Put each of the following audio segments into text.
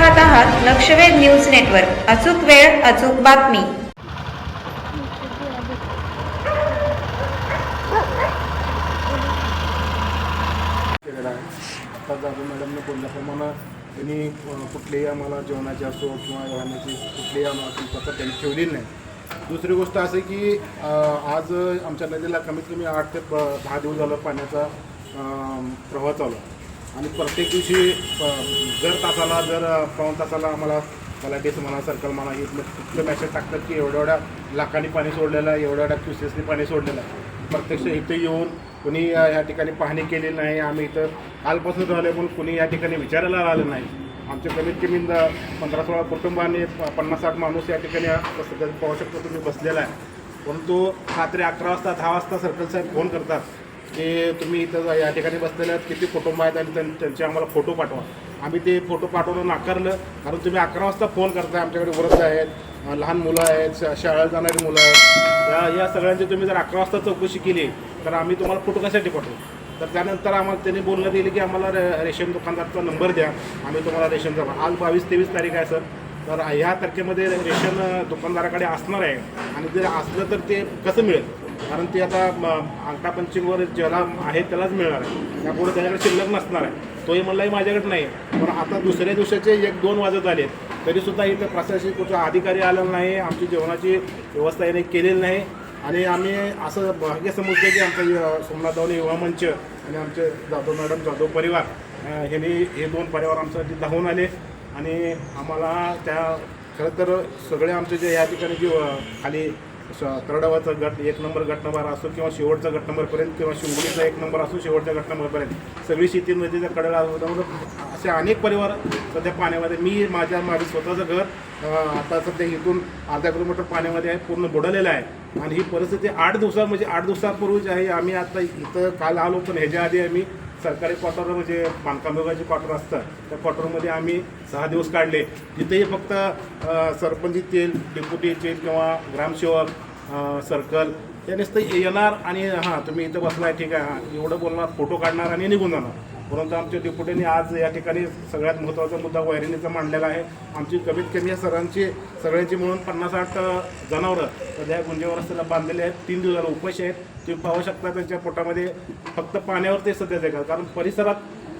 पाहत आहात लक्षवेध news network. अचूक वेळ अचूक बातमी. केलेला आहे आता जाधव मॅडमने बोलल्याप्रमाणे त्यांनी कुठलेही आम्हाला जेवणाची असो किंवा राहण्याची कुठलीही आम्हाला पद्धत त्यांनी ठेवलेली नाही. दुसरी गोष्ट असं की अ, आज आमच्या नदीला कमीत कमी आठ ते प- दहा दिवस झालं पाण्याचा अ, प्रवाह चालू आहे. आणि प्रत्येक दिवशी प- दर तासाला दर पाऊन तासाला आम्हाला तलाठीचं म्हणा सर्कल म्हणा हे इथलं मॅसेज टाकतात की एवढ्या एवढ्या लाखांनी पाणी सोडलेलं आहे एवढ्या एवढ्या क्युसेसनी पाणी सोडलेलं आहे. प्रत्यक्ष इथं येऊन कुणी या ठिकाणी पाहणी केलेली नाही. आम्ही इथं कालपासून राहिले पण कुणी या ठिकाणी विचारायला आलं नाही. आमचे कमीत कमी द- पंधरा सोळा कुटुंबाने पन्नास साठ माणूस या ठिकाणी सध्या पाहू शकतो तुम्ही बसलेला आहे. परंतु रात्री अकरा वाजता दहा वाजता सर्कल साहेब फोन करतात. की तुम्ही इथं या ठिकाणी बसलेले आहेत किती कुटुंब आहेत आणि त्यांचे आम्हाला फोटो पाठवा. आम्ही ते फोटो पाठवणं नाकारलं कारण तुम्ही अकरा वाजता फोन करताय आमच्याकडे वृद्ध आहेत लहान मुलं आहेत शा शाळेत जाणारी मुलं आहेत. या या सगळ्यांची तुम्ही जर अकरा वाजता चौकशी केली तर आम्ही तुम्हाला फोटो कशासाठी पाठवू? तर त्यानंतर आम्हाला त्यांनी बोलण्यात येईल की आम्हाला रे- रेशन दुकानदारचा नंबर द्या आम्ही तुम्हाला रेशन जमा आज बावीस तेवीस तारीख आहे सर. तर ह्या तारखेमध्ये रेशन दुकानदाराकडे असणार आहे आणि जर असलं तर ते कसं मिळेल? कारण ते आता म, अंगठा पंचिंगवर ज्याला आहे त्यालाच मिळणार आहे. त्यापुढे त्याच्याकडे शिल्लक नसणार आहे. तोही म्हणलाही माझ्याकडे नाही पण आता दुसऱ्या दिवसाचे एक दोन वाजत आले तरीसुद्धा इथं प्रशासकीय कुठला अधिकारी आला नाही आमची जेवणाची व्यवस्था याने केलेली नाही. आणि आम्ही असं भाग्य समजतो की आमचा यु- सोमनाथ युवा मंच आणि आमचे जाधव मॅडम जाधव परिवार ह्यांनी हे दोन परिवार आमच्यासाठी धावून आले. आणि आम्हाला त्या खरं तर सगळे आमचे जे या ठिकाणी जे खाली तरडावाचा गट एक नंबर गट नंबर असो किंवा शेवटचा गट नंबरपर्यंत किंवा शिवगुडीचा एक नंबर असो शेवटच्या गट नंबरपर्यंत सगळी शेती नदीच्या कडेला असे अनेक परिवार सध्या पाण्यामध्ये मी माझ्या माझं स्वतःचं घर आता सध्या इथून अर्धा किलोमीटर पाण्यामध्ये आहे पूर्ण बुडलेलं आहे. आणि ही परिस्थिती आठ दिवसा म्हणजे आठ दिवसापूर्वीच आहे. आम्ही आता इथं काल आलो पण ह्याच्या आधी आम्ही सरकारी क्वार्टर म्हणजे बांधकाम विभागाचे क्वार्टर असतात त्या क्वार्टरमध्ये आम्ही सहा दिवस काढले. तिथेही फक्त सरपंच येतील डेप्युटी येतील किंवा ग्रामसेवक अ, सर्कल ते नुसतं येणार आणि हां तुम्ही इथं बसलाय ठीक आहे हां एवढं बोलणार फोटो काढणार आणि निघून जाणार. परंतु आमच्या डेप्युटीने आज या ठिकाणी सगळ्यात महत्त्वाचा मुद्दा वैरणीचा मांडलेला आहे. आमची कमीत कमी या सरांची सगळ्यांची मिळून पन्नास आठ जनावरं सध्या गुंजेवर रस्त्याला बांधलेले आहेत. तीन दिवसाला उपाशी आहेत. तुम्ही पाहू शकता त्यांच्या पोटामध्ये फक्त पाण्यावर ते सध्या जगाल कारण परिसरात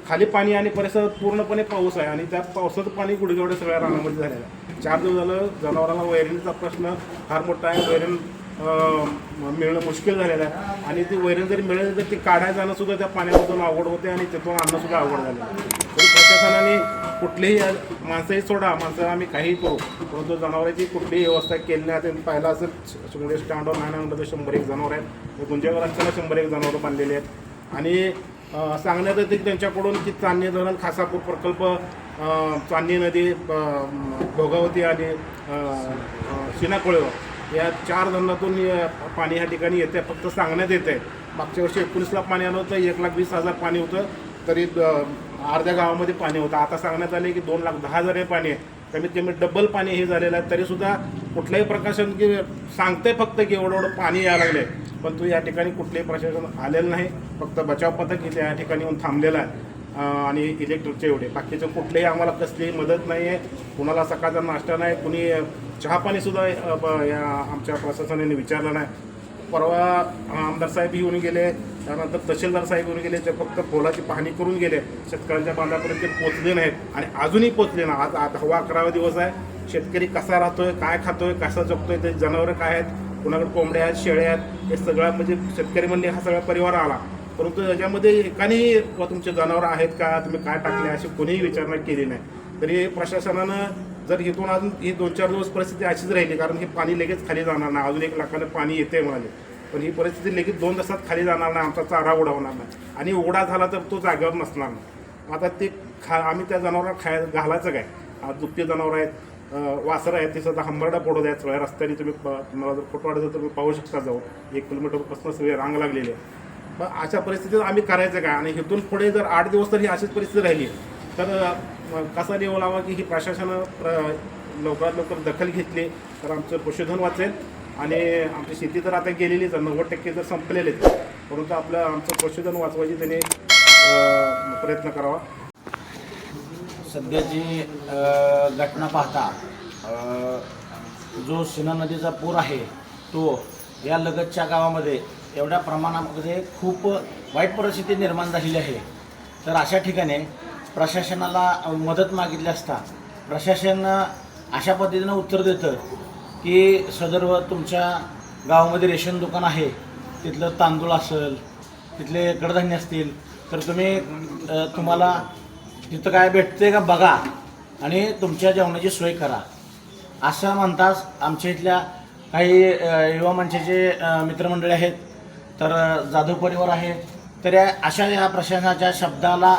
खाली पाणी आणि परिसरात पूर्णपणे पाऊस आहे आणि त्या पावसाचं पाणी गुडघेवढे सगळ्या रानामध्ये झालेलं आहे. चार दिवस झालं जनावरांना वैरणीचा प्रश्न फार मोठा आहे. वैरण मिळणं मुश्किल झालेलं आहे. आणि ती वैरण जरी मिळेल तर ती काढायला जाणं सुद्धा त्या पाण्यामधून अवघड होते आणि तिथून आणणं सुद्धा अवघड झालं तरी प्रशासनाने कुठलीही माणसंही सोडा माणसं आम्ही काहीही करू. परंतु जनावरांची कुठलीही व्यवस्था केली नाही. त्यांनी पाहिलं असेल शिंगडे स्टँडवर नाही म्हणलं तर शंभर एक जनावर आहेत. गुंजेवर असताना शंभर एक जनावरं बांधलेली आहेत. आणि सांगण्यात येते की त्यांच्याकडून की चांदणी धरण खासापूर प्रकल्प अं, चांदणी नदी भोगावती आणि शिनाकोळेवर या चार धरणातून पाणी या ठिकाणी येते फक्त सांगण्यात येते मागच्या वर्षी एकोणीसला पाणी आलं होतं एक लाख वीस हजार पाणी होतं तरी अर्ध्या गावामध्ये पाणी होतं. आता सांगण्यात आले की दोन लाख दहा हजार हे पाणी आहे. कमीत कमी डबल पाणी हे झालेलं आहे तरीसुद्धा कुठलंही प्रकाशन की सांगते फक्त की एवढं एवढं पाणी यायला लागले पण तो या ठिकाणी कुठलेही प्रशासन आलेलं नाही फक्त बचाव पथक इथे या ठिकाणी येऊन थांबलेलं आहे. आणि इलेक्ट्रिकचे एवढे. बाकीचं कुठलेही आम्हाला कसलीही मदत नाही आहे कुणाला सकाळचा नाश्ता नाही कुणी चहा पाणीसुद्धा ब- या आमच्या प्रशासनाने विचारलं नाही. परवा आमदार साहेब येऊन गेले त्यानंतर तहसीलदार साहेब येऊन गेले ते फक्त पोलाची पाहणी करून गेले. शेतकऱ्यांच्या बांधापर्यंत ते पोचले नाहीत आणि अजूनही पोचले ना आज आज हवा अकरावा दिवस आहे. शेतकरी कसा राहतोय काय खातोय कसा जगतोय ते जनावरं काय आहेत कुणाकडे कोंबड्या आहेत शेळ्या आहेत हे सगळं म्हणजे शेतकरी म्हणजे हा सगळा परिवार आला. परंतु याच्यामध्ये एकानेही तुमचे जनावरं आहेत का? तुम्ही काय टाकले? अशी कोणीही विचारणा केली नाही. तरी प्रशासनानं जर इथून अजून ही दोन चार दिवस परिस्थिती अशीच राहिली कारण हे पाणी लगेच खाली जाणार नाही. अजून एक लाखानं पाणी येते म्हणाले. पण ही परिस्थिती लगेच दोन तासात खाली जाणार नाही. आमचा चारा उडवणार नाही. आणि उघडा झाला तर तो जागेवर नसणार नाही. आता ते खा आम्ही त्या जनावरांना खाय घालायचं काय? आज दुभते जनावर आहेत वासरं आहेत ते सुद्धा हंबरडा पडू द्यायचं. सगळ्या रस्त्याने तुम्ही प- तुम्हाला जर फोटो वाढत तुम्ही पाहू शकता जाऊ एक किलोमीटरपासून सगळी रांग लागलेली आहे. मग अशा परिस्थितीत आम्ही करायचं काय? आणि इथून पुढे जर आठ दिवस तर ही अशीच परिस्थिती राहिली तर कसा नियम लावा की ही प्रशासनं प्र- लवकरात लवकर दखल घेतली तर आमचं पशुधन वाचेल. आणि आमची शेती तर आता गेलेलीच आहे नव्वद टक्के जर संपलेलेच परंतु आपलं आमचं पशुधन वाचवायची त्यांनी प्रयत्न करावा. सध्याची घटना पाहता जो सिना नदीचा पूर आहे तो या लगतच्या गावामध्ये एवढ्या प्रमाणामध्ये खूप वाईट परिस्थिती निर्माण झालेली आहे. तर अशा ठिकाणी प्रशासनाला मदत मागितली असता प्रशासन अशा पद्धतीनं उत्तर देतं की सदर्व तुमच्या गावामध्ये रेशन दुकान आहे तिथलं तांदूळ असेल तिथले कडधान्य असतील तर तुम्ही तुम्हाला तिथं काय भेटते का बघा आणि तुमच्या जेवणाची सोय करा. असं म्हणताच आमच्या इथल्या काही युवा मंचाचे मित्रमंडळी आहेत तर जाधव परिवार आहे. तर अशा या प्रशासनाच्या शब्दाला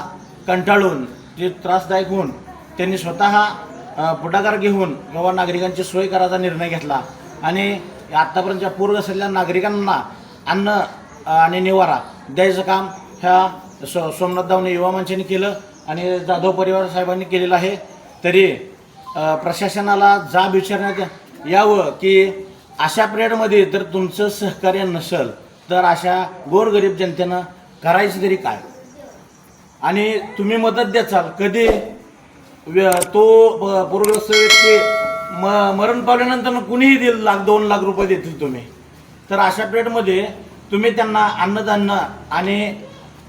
कंटाळून जे त्रासदायक होऊन त्यांनी स्वतः पुढाकार घेऊन बाबा नागरिकांची सोय करायचा निर्णय घेतला. आणि आत्तापर्यंतच्या असलेल्या नागरिकांना अन्न आणि निवारा द्यायचं काम ह्या सो सोमनाथ दावणे युवा मंचाने केलं आणि जाधव परिवार साहेबांनी केलेलं आहे. तरी प्रशासनाला जाब विचारण्यात यावं की अशा पिरियडमध्ये जर तुमचं सहकार्य नसेल तर अशा गोरगरीब जनतेनं करायचं तरी काय? आणि तुम्ही मदत द्याचाल कधी? व्य- तो प- पूरग्रस्त व्यक्ती म मरण पावल्यानंतर कुणीही देईल लाख दोन लाख रुपये देतील तुम्ही. तर अशा प्लेटमध्ये तुम्ही त्यांना अन्नधान्य आणि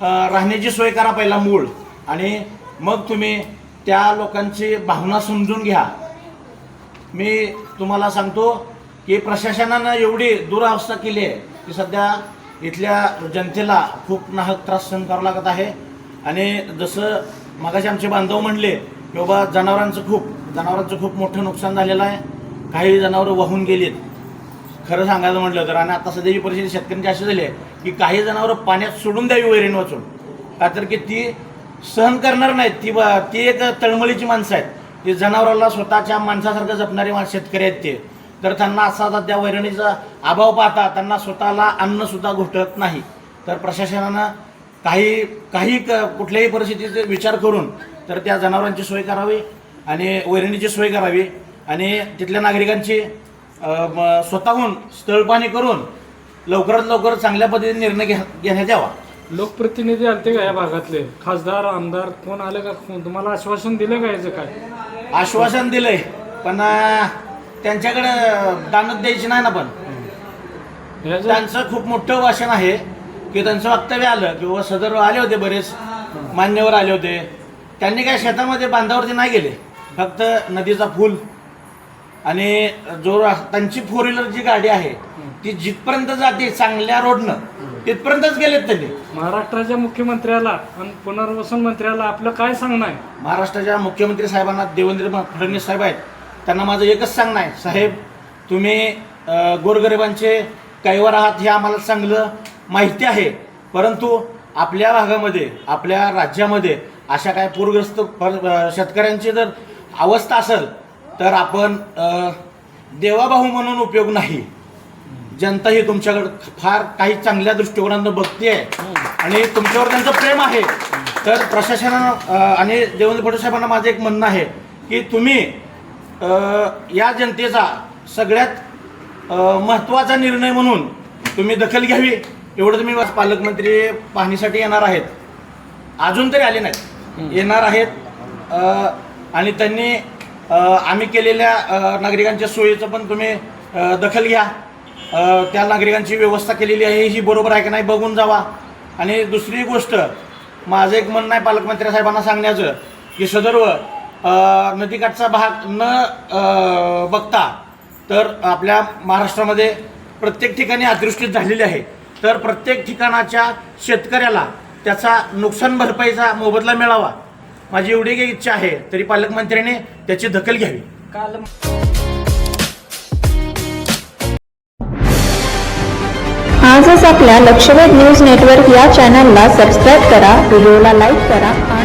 राहण्याची सोय करा पहिला मूळ. आणि मग तुम्ही त्या लोकांची भावना समजून घ्या. मी तुम्हाला सांगतो की प्रशासनानं एवढी दुरावस्था केली आहे. की सध्या इथल्या जनतेला खूप नाहक त्रास सहन करावा लागत आहे. आणि जसं मगाशी आमचे बांधव म्हणले की बाबा जनावरांचं खूप जनावरांचं खूप मोठं नुकसान झालेलं आहे. काही जनावरं वाहून गेलीत. खरं सांगायचं म्हटलं तर आणि आता सध्याची परिस्थिती शेतकऱ्यांची अशी झाली आहे की काही जनावरं पाण्यात सोडून द्यावी वैरण वाचून. का तर की ती सहन करणार नाहीत. ती ती एक तळमळीची माणसं आहेत. ती जनावराला स्वतःच्या माणसासारखं जपणारी शेतकरी आहेत ते. तर त्यांना असा आता त्या वैरणीचा अभाव पाहता त्यांना स्वतःला अन्नसुद्धा घोटत नाही. तर प्रशासनानं काही काही क कुठल्याही परिस्थितीचे विचार करून तर त्या जनावरांची सोय करावी आणि वैरणीची सोय करावी आणि तिथल्या नागरिकांची स्वतःहून स्थळपाणी करून लवकरात लवकर चांगल्या पद्धतीने निर्णय घ्या घेण्यात यावा. लोकप्रतिनिधी आलते का या भागातले? खासदार आमदार कोण आले का तुम्हाला आश्वासन दिलं का याचं काय? आश्वासन दिलंय पण त्यांच्याकडे दानत द्यायची नाही ना पण. याचं त्यांचं खूप मोठं भाषण आहे की त्यांचं वक्तव्य आलं की बाबा सदर आले होते बरेच मान्यवर आले होते. त्यांनी काय शेतामध्ये बांधावरती नाही गेले. फक्त नदीचा पूल आणि जो त्यांची फोर व्हीलर जी गाडी आहे ती जिथपर्यंत जाते चांगल्या रोडनं तिथपर्यंतच गेलेत त्यांनी. महाराष्ट्राच्या मुख्यमंत्र्याला आणि पुनर्वसन मंत्र्याला आपलं काय सांगणं आहे? महाराष्ट्राच्या मुख्यमंत्री साहेबांना देवेंद्र फडणवीस साहेब आहेत. त्यांना माझं एकच सांगणं आहे साहेब तुम्ही गोरगरिबांचे कैवर आहात हे आम्हाला चांगलं माहिती आहे. परंतु आपल्या भागामध्ये आपल्या राज्यामध्ये अशा काय पूरग्रस्त पर- शेतकऱ्यांची जर अवस्था असेल तर आपण देवाभाऊ म्हणून उपयोग नाही. जनता ही तुमच्याकडे फार काही चांगल्या दृष्टिकोनानं बघते आहे आणि तुमच्यावर त्यांचं प्रेम आहे. तर प्रशासनानं आणि देवेंद्र फडणवीस साहेबांना माझं एक म्हणणं आहे की तुम्ही या जनतेचा सगळ्यात महत्त्वाचा निर्णय म्हणून तुम्ही दखल घ्यावी एवढं तुम्ही पालकमंत्री पाहणीसाठी येणार आहेत. अजून तरी आले नाहीत. येणार आहेत. आणि त्यांनी आम्ही केलेल्या नागरिकांच्या सोयीचं पण तुम्ही दखल घ्या. त्या नागरिकांची व्यवस्था केलेली आहे ही बरोबर आहे की नाही बघून जावा. आणि दुसरी गोष्ट माझं एक म्हणणं आहे पालकमंत्री साहेबांना सांगण्याचं की सदर्व नदीकाठचा भाग न बघता तर आपल्या महाराष्ट्रामध्ये प्रत्येक ठिकाणी अदृष्टित झालेली आहे. तर प्रत्येक ठिकाणाच्या शेतकऱ्याला त्याचा नुकसान भरपाईचा मोबदला मिळावा माझी एवढी काही इच्छा आहे. तरी पालकमंत्र्याने त्याची दखल घ्यावी. आजच आपल्या लक्षवेध न्यूज नेटवर्क या चॅनलला सबस्क्राईब करा व्हिडिओला लाईक करा आणि